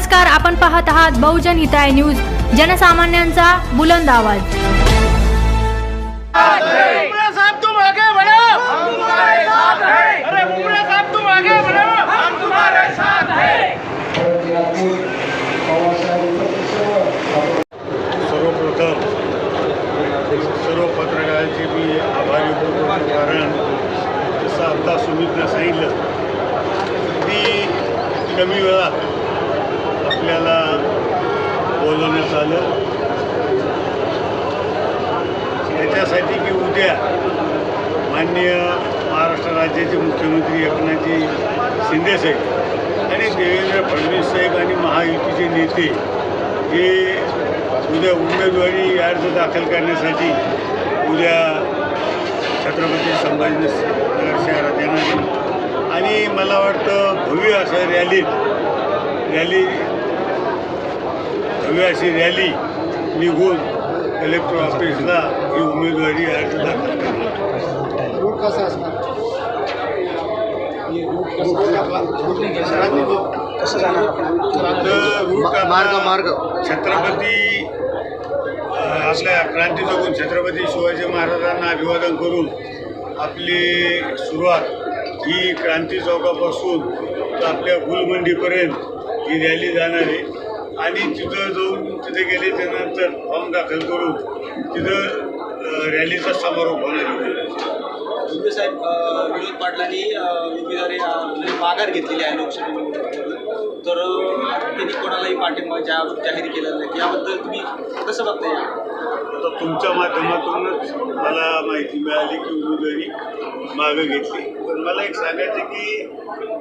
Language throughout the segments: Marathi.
नमस्कार आपण पाहत आहात बहुजन हिताय न्यूज जनसामान्यांचा बुलंद आवाज. मुमरा साहब तुम आगे बढ़ो. हम तुम्हारे साथ हैं अरे मुमरा साहब तुम आगे बढ़ो. हम तुम्हारे साथ हैं। सर्वप्रथम सर्व पत्रकारांचे मी आभारी होतो कारण जसं आत्ता सुमितनं सांगितलं की कमी वेळात आपल्याला बोलवण्यात आलं. याच्यासाठी की उद्या माननीय महाराष्ट्र राज्याचे मुख्यमंत्री एकनाथजी शिंदेसाहेब आणि देवेंद्र फडणवीस साहेब आणि महायुतीचे नेते हे उद्या उमेदवारी अर्ज दाखल करण्यासाठी उद्या छत्रपती संभाजीनगर शहरात येणार आणि मला वाटतं भव्य असं रॅली रॅली अशी रॅली निघून कलेक्टर ऑफिसला ही उमेदवारी अर्ज दाखल करणार आपला? मार्ग मार्ग. छत्रपती आपल्या क्रांती चौकून छत्रपती शिवाजी महाराजांना अभिवादन करून आपली सुरुवात ही क्रांती चौकापासून आपल्या गुलमंडीपर्यंत ही रॅली जाणार आहे. आणि तिथं जाऊन तिथे गेले त्यानंतर फॉर्म दाखल करून तिथं रॅलीचा समारोप होणार साहेब विनोद पाटलांनी उमेदवारी म्हणजे माघार घेतलेली आहे लोकसभेमध्ये तर त्यांनी कोणालाही पाठिंबा जाहीर केलेला नाही. याबद्दल तुम्ही कसं बघताय? आता तुमच्या माध्यमातूनच मला माहिती मिळाली की उमेदवारी मागं घेतली. पण मला एक सांगायचं की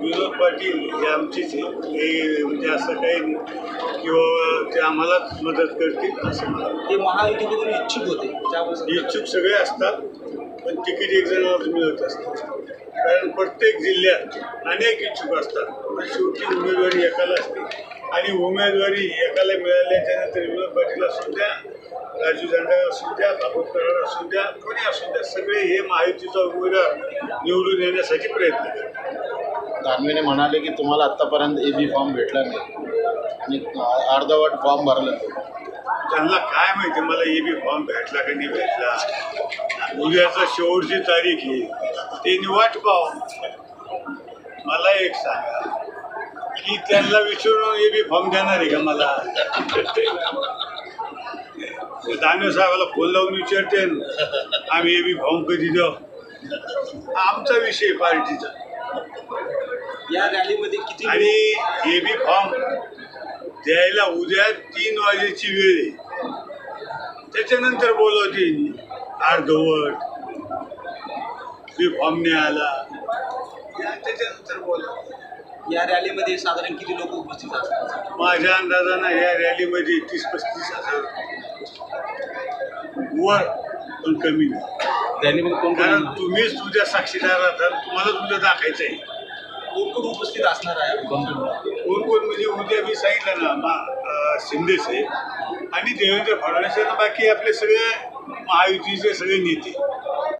विनोद पाटील हे आमचेच हे म्हणजे असं काही किंवा ते आम्हालाच मदत करतील असं मला ते महायुतीमधून इच्छुक होते. इच्छुक सगळे असतात. पण तिकीट एक जणालाच मिळत असतात कारण प्रत्येक जिल्ह्यात अनेक इच्छुक असतात. पण शेवटी उमेदवारी एकाला असते. आणि उमेदवारी एकाला मिळाल्याच्या नंतर विनोद पाटील असू द्या राजू दांडा असू द्या बाबू कराड असू द्या कोणी असू द्या सगळे हे महायुतीचा उमेदवार निवडून येण्यासाठी प्रयत्न करतात. दानवेने म्हणाले की तुम्हाला आत्तापर्यंत ए बी फॉर्म भेटला नाही. आणि अर्धवट फॉर्म भरला त्यांना काय माहिती? मला ए बी फॉर्म भेटला का नाही भेटला? उद्याचा शेवटची तारीख आहे. त्यांनी वाट पाव मला एक सांगा. की त्यांना विचारून ए बी फॉर्म देणार आहे का मला? दानवे साहेबाला फोन लावून विचारते. आम्ही ए बी फॉर्म कधी देऊ? आमचा विषय पार्टीचा. या रॅलीमध्ये किती आणि ए बी फॉर्म द्यायला उद्या तीन वाजेची वेळ आहे. त्याच्यानंतर बोलवते अर्धवट बी फॉर्म नाही आला त्याच्यानंतर बोलव या रॅलीमध्ये साधारण किती लोक उपस्थित असतात? माझ्या अंदाजानं या रॅलीमध्ये तीस पस्तीस हजार. वर पण कमी नाही. रॅलीमध्ये कोण कारण तुम्हीच तुझ्या साक्षीदार आहात तुम्हाला तुझं दाखायचं आहे कोण कोण उपस्थित असणार आहे? कोण कोण म्हणजे उद्या मी सांगितलं ना मा अं, शिंदे साहेब आणि देवेंद्र फडणवीस बाकी आपले सगळे महायुतीचे सगळे नेते.